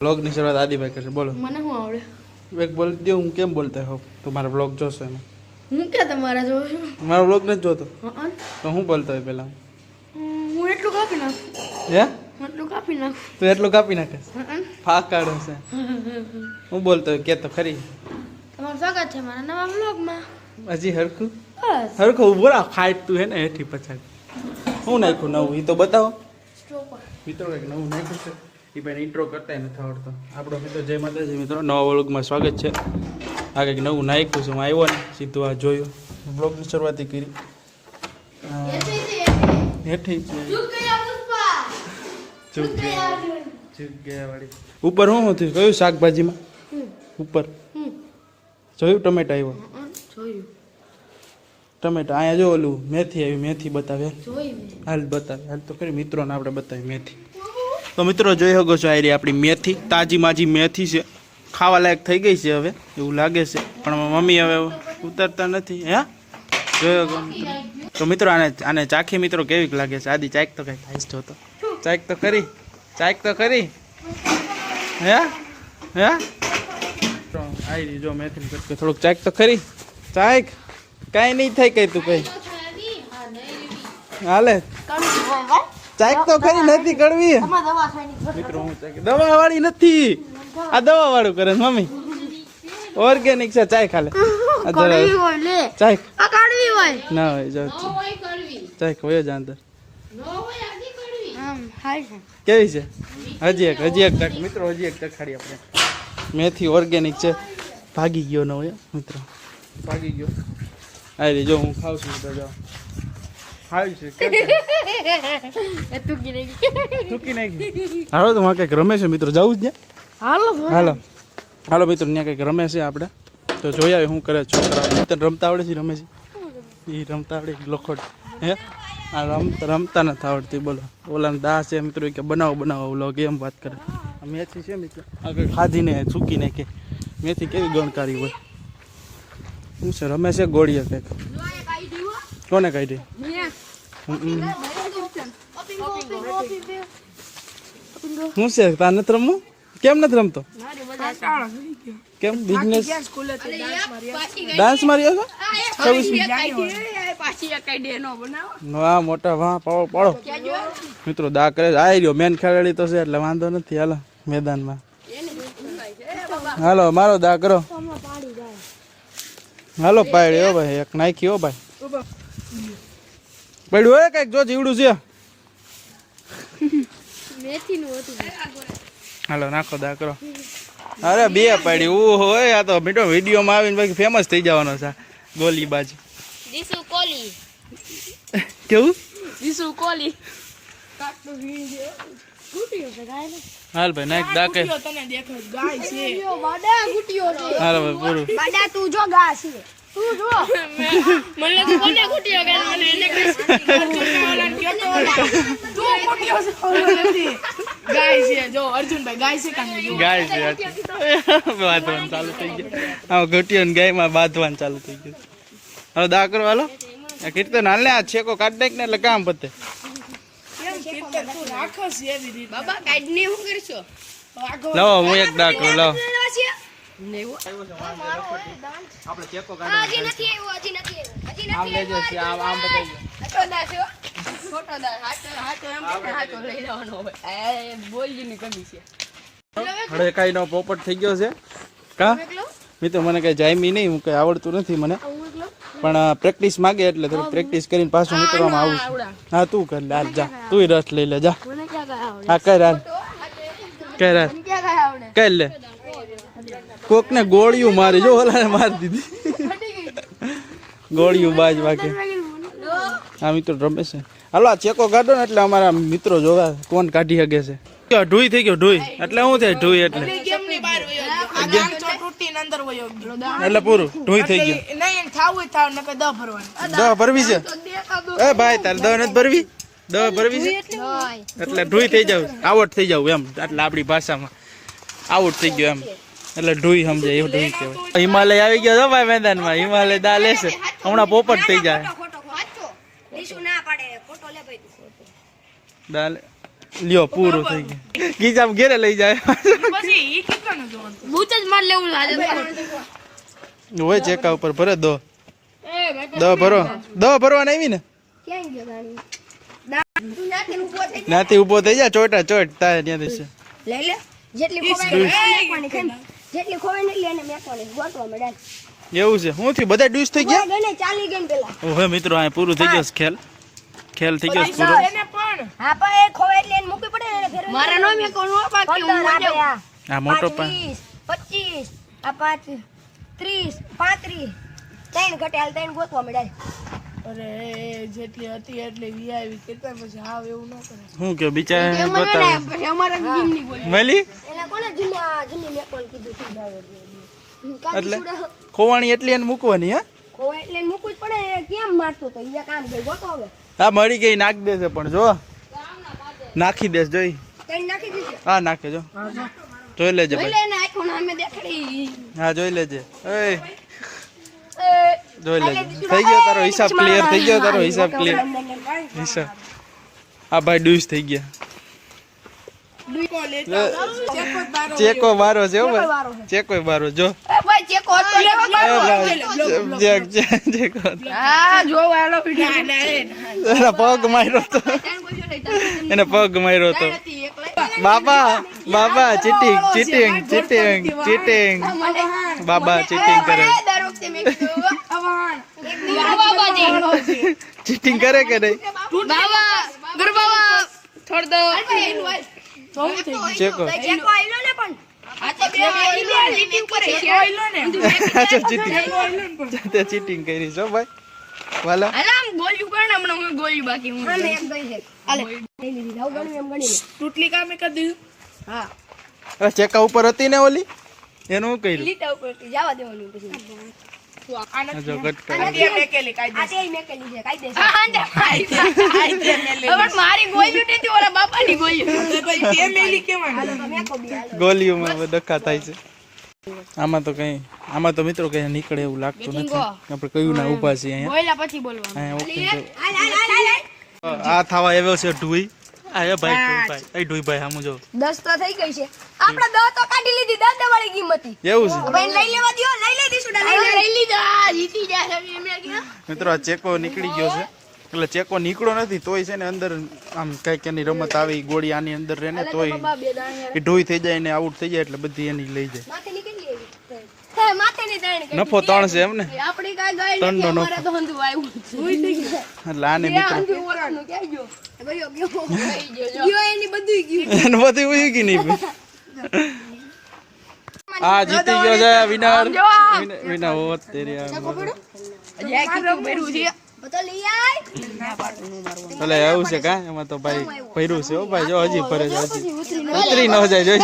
બ્લોગની શરૂઆત આદિભાઈ કરશે. બોલો. મને શું આવડે? એક બોલ દે હું કેમ બોલતા હોઉં? તું મારા બ્લોગ જોશો એમાં. હું ક્યાં તમારા જોઉં છું? મારો બ્લોગ નથી જોતો. તો હું બોલતો હોય પહેલાં હું એટલું કાપી નાખું. હે? એટલું કાપી નાખું. તું એટલું કાપી નાખે? ફાક ફાકાડ હશે હું બોલતો હોય કે તો ખરી. તમારું સ્વાગત છે મારા નવા બ્લોગમાં. હજી હરખું? હરખું ઊભો રાખ ફાઇટ તું હે ને હેઠી પછાડી. હું નાખું નવું? એ તો બતાવો. મિત્રો કંઈક નવું નાખ્યું છે. એ ભાઈને ઇન્ટ્રો કરતા નથી આવડતો. આપણો મિત્રો જય માતાજી મિત્રો. નવા વ્લોગમાં સ્વાગત છે. આ કંઈક નવું નાખ્યું છે હું આવ્યો ને સીધું આ જોયું. બ્લોગની શરૂઆત કરી. હેઠી ઉપર શું હતું કયું શાકભાજીમાં? ઉપર. જોયું? ટમેટા આવ્યો? ટમેટા. અહીંયા જો ઓલું મેથી આવી મેથી બતાવે. હાલ બતાવે. હાલ તો ખરી મિત્રોને આપણે બતાવી મેથી. તો મિત્રો જોઈ શકો છો આ આપણી મેથી, તાજી માજી મેથી છે. ખાવા લાયક થઈ ગઈ છે હવે, એવું લાગે છે. પણ મમ્મી હવે ઉતરતા નથી, હે? જોયો તો મિત્રો આને આને ચાખી મિત્રો કેવીક લાગે છે? આદિ ચાક તો કઈ ખાઈશ જો તો ચાક તો કરી ચાક તો કરી હે? હે? આવી જો મેથી કટકે, થોડુંક ચાક તો ખરી. ચાક કાંઈ નહીં થાય કઈ તું કઈ. હાલે. ચાક તો ખરી નથી કરવી મિત્રો હું ચાક દવા વાળી નથી. આ દવા વાળું કરે મમ્મી. ઓર્ગેનિક છે ચાય ખાલે આ દવા હોય ચાય. આ કાઢવી હોય. ના હોય જો. ચાય હોય જ અંદર. આમ હાય કેવી છે? હજી એક હજી એક ટક. મિત્રો હજી એક ટક ખાડી આપણે. મેથી ઓર્ગેનિક છે. ભાગી ગયો ન હોય મિત્રો. ભાગી ગયો. હા રે જો હું ખાઉં છું તો જો. હાલો તો માં કંઈક રમે છે મિત્રો જવું જ ને હાલો હાલો. હાલો. મિત્રો ત્યાં કંઈક રમે છે આપણે. તો જોઈ આવે શું કરે છોકરા તને રમતા આવડે છે ઈ રમે છે? એ રમતા આવડે લખોટ હે? આ રમતા રમતા નથી આવડતી બોલો. ઓલા દા છે મિત્રો ઈ કે બનાવો બનાવો ઓલો ગેમ વાત કરે. આ મેથી છે મિત્રો. આ કંઈક ખાધીને સૂકી નાખે મેથી કેવી ગણકારી હોય. શું છે રમે છે ગોળીએ કંઈક? કોને કાઢી હમ. છે? તાર નથી રમવું? કેમ નથી રમતો? કેમ? બિઝનેસ ડાન્સ માર્યો છો? હા મોટા, વાહ, પાડો પાડો. મિત્રો, દા કરે આવી રહ્યો મેન ખેલાડી તો છે, એટલે વાંધો નથી. હાલો, મેદાનમાં. હાલો, મારો દા કરો. હાલો પાડ્યો હો ભાઈ. એક નાખ્યો હો ભાઈ. પડ્યું હોય કંઈક જો જીવડું છે. મેથી નું હતું હાલો નાખો દાકરો અરે બે પડી ઓ હોય આ તો મીઠો વિડીયોમાં આવીને પછી ફેમસ થઈ જવાનો છે. ગોલી બાજી. દીસુ કોલી. કેવું? દીસુ કોલી. હાલ ભાઈ નાખ દા કે છે. હાલો ભાઈ પૂરું. બાડા તું જો ગા છે. તું જો મને તો કોને ગુટિયો કે મને એને ગાય છે બાંધવાનું ચાલુ થઈ ગયું હા ઘટીઓ ને ગાયમાં બાંધવાનું ચાલુ થઈ ગયું હવે દા કરો હાલો આ કીર્તન હાલ ને આ છેકો કાઢ નાખ ને એટલે કામ પતે બાબા કાઢ ને હું કરશો? લાવો. હું એક દા કરું લાવો હજી નથી આવ્યો હજી નથી આવ્યો હજી આમ લેજો આમ આમ બતાવી ખોટો દાસ હો. ખોટો દાસ. હાચો હાચો એમ હાચો લઈ લેવાનો હોય એ બોલજી કમી છે. હવે કાંઈ નો પોપટ થઈ ગયો છે. કા? મિત્રો મને કઈ જાયમી નહીં હું કઈ આવડતું નથી મને. પણ પ્રેક્ટિસ માગે એટલે થોડી પ્રેક્ટિસ કરીને પાછું નીકળવામાં આવું છું. હા તું કર લે જા. તું રસ લઈ લે જા. હા કર હાલ. કર હાલ. કઈ કર લે. કોક ને ગોળીયું મારી જો ઓલાને મારી દીધી. ગોળીયું બાજ વાગે. હા મિત્રો રમે છે. હાલો આ ચેકો કાઢો ને એટલે અમારા મિત્રો જોવા કોણ કાઢી શકે છે. ઢોઈ થઈ ગયો ઢોઈ. એટલે શું થાય ઢોઈ એટલે? એટલે પૂરું ઢોઈ થઈ ગયું. દવા ભરવી છે? એ ભાઈ તારે દવા નથી ભરવી? દવા ભરવી છે? એટલે ઢોઈ થઈ જાવ. આવટ થઈ જાવ એમ એટલે આપણી ભાષામાં. આઉટ થઈ ગયો એમ. એટલે ઢોઈ સમજાય એવું ઢોઈ કહેવાય. હિમાલય આવી ગયો ભાઈ મેદાનમાં? હિમાલય દા લેશે હમણાં પોપટ થઈ જાય. દાલ. દા લ્યો પૂરું થઈ ગયું. ગીજામ ઘેરે લઈ જાય. પછી ઈ કેટલાનું જોવાનું. બૂચ જ માર લેવું હોય ચેકા ઉપર ભરે દો. દ ભરો. દવા ભરવાના આવી ને? ક્યાં ગયો ગાડી? તું નાખીને ઊભો થઈ જા ચોટા ચોટ તારે ત્યાં દેશે લઈ લે. જેટલી ખોવાય જેટલી ખોવાય ને એટલી એને મેકવાની ગોતવા મળે એવું છે? હું થયું? બધા ડ્યુસ થઈ ગયા? ગણે ચાલી ગઈ પેલા. ઓહે મિત્રો આ પૂરું થઈ ગયો ખેલ. ખેલ થઈ ગયો પૂરો. એને પણ હા પણ એ ખોવાય એટલે એને મૂકી પડે ને એને ફેરવી મારા નો મેકવાનું બાકી હું મજા આ. મોટો પણ. વીસ પચીસ આ પાંચ ત્રીસ પાંત્રીસ. ત્રણ ઘટે હાલ ત્રણ ગોતવા મળે. અરે જેટલી હતી એટલી વીઆઈવી કેટલા પછી હાવ એવું ન કરે. હું કે બિચારા અમારા બોલી. મળી એને કોને જીમની એટલે. ખોવાણી એટલી એને મૂકવાની હા? ખોવાય એટલે મૂકવું જ પડે કેમ મારતો તો? અહીંયા કામ ગઈ ગોતો હવે. હા મળી ગઈ નાખી દેશે પણ જો. નાખી દેશ જોઈ. નાખી હા નાખે જો. જોઈ લેજે હા જોઈ લેજે. એ જોઈ લેજે. થઈ ગયો તારો હિસાબ ક્લિયર થઈ ગયો તારો હિસાબ ક્લિયર હિસાબ. હા ભાઈ ડ્યુસ થઈ ગયા. ચેકો મારો છે હો ભાઈ. વારો છે. ચેકો મારો જો. ચેકો. એના પગ માર્યો તો. એને પગ માર્યો તો. બાબા બાબા ચીટિંગ ચીટિંગ ચીટિંગ ચીટિંગ બાબા ચીટિંગ કરે. એ દર વખતે મેં કીધું અવાન બાબાજી ચીટિંગ કરે કે નહીં? બાબા ગુરુ બાબા છોડ દો. તો થઈ ગયું. ચેકો ચેકો આઈલો ને પણ. આ બે આઈ લીટી ઉપર છે ઓઈલો ને. અચ્છા ચીટિંગ કરી છો ભાઈ. વાલો. હાલ આમ ગોલ્યું કર ને હમણાં હું ગોલ્યું બાકી હું. એક ગઈ છે અલે લઈ લીધી. લાવ ગણ્યું એમ ગણી લે ટૂટલી કામે કરી દીધું? હા. અરે ચેકા ઉપર હતી ને ઓલી? એનું કઈ કર્યું? લીટા ઉપર જવા દેવાનું પછી. આને આ જો કટકા આને મેકેલી કાઈ આ તે મેકેલી છે કાઈ દે હા પણ મારી ગોલ્યું નથી ઓલા બાપાની ગોલ્યું તો પછી તે મેલી કેવાનું હાલો તો મેકો બી હાલો ગોલીઓમાં હવે ડખા થાય છે આમાં તો કઈ આમાં તો મિત્રો કઈ નીકળે એવું લાગતું નથી આપણે કયું ના ઊભા છીએ અહીંયા આ થવા આવ્યો છે ઢુઈ આ એ ભાઈ ભાઈ. એ ઢુઈ ભાઈ સામું જો. દસ તો થઈ ગઈ છે. આપણે 10 તો કાઢી લીધી 10 વાળી કિંમત હતી. એવું છે? હવે લઈ લેવા દ્યો લઈ લઈ દીશું લઈ લઈ. લીધો જીતી જાય હવે મેં કીધું. મિત્રો આ ચેકો નીકળી ગયો છે. એટલે ચેકો નીકળો નથી તોય છે ને અંદર આમ કંઈક એની રમત આવે ગોળી આની અંદર રહે ને તોય એ ઢોઈ થઈ જાય ને આઉટ થઈ જાય એટલે બધી એની લઈ જાય. માથે નીકળી એવી. હે માથે ની ત્રણ નફો ત્રણ છે એમ ને? આપણી કાંઈ ગઈ ત્રણનો નથી અમારે તો હંધું આવ્યું છે. એટલે આને મિત્રો ગયો ગયો. ગયો ગઈ ગયો. જો. ગયો એની બધું ગયું. એને બધી ઉઈ ગઈ નહીં આ જીતી ગયો છે વિનર વિનર હો તેરી આ હજી આ કેટલું ભર્યું છે. તો લઈ આય. ભલે એવું છે કા? એમાં તો ભાઈ ભર્યું છે ઓ ભાઈ. જો હજી ફરે છે હજી. ઉતરી ન જાય. જોઈ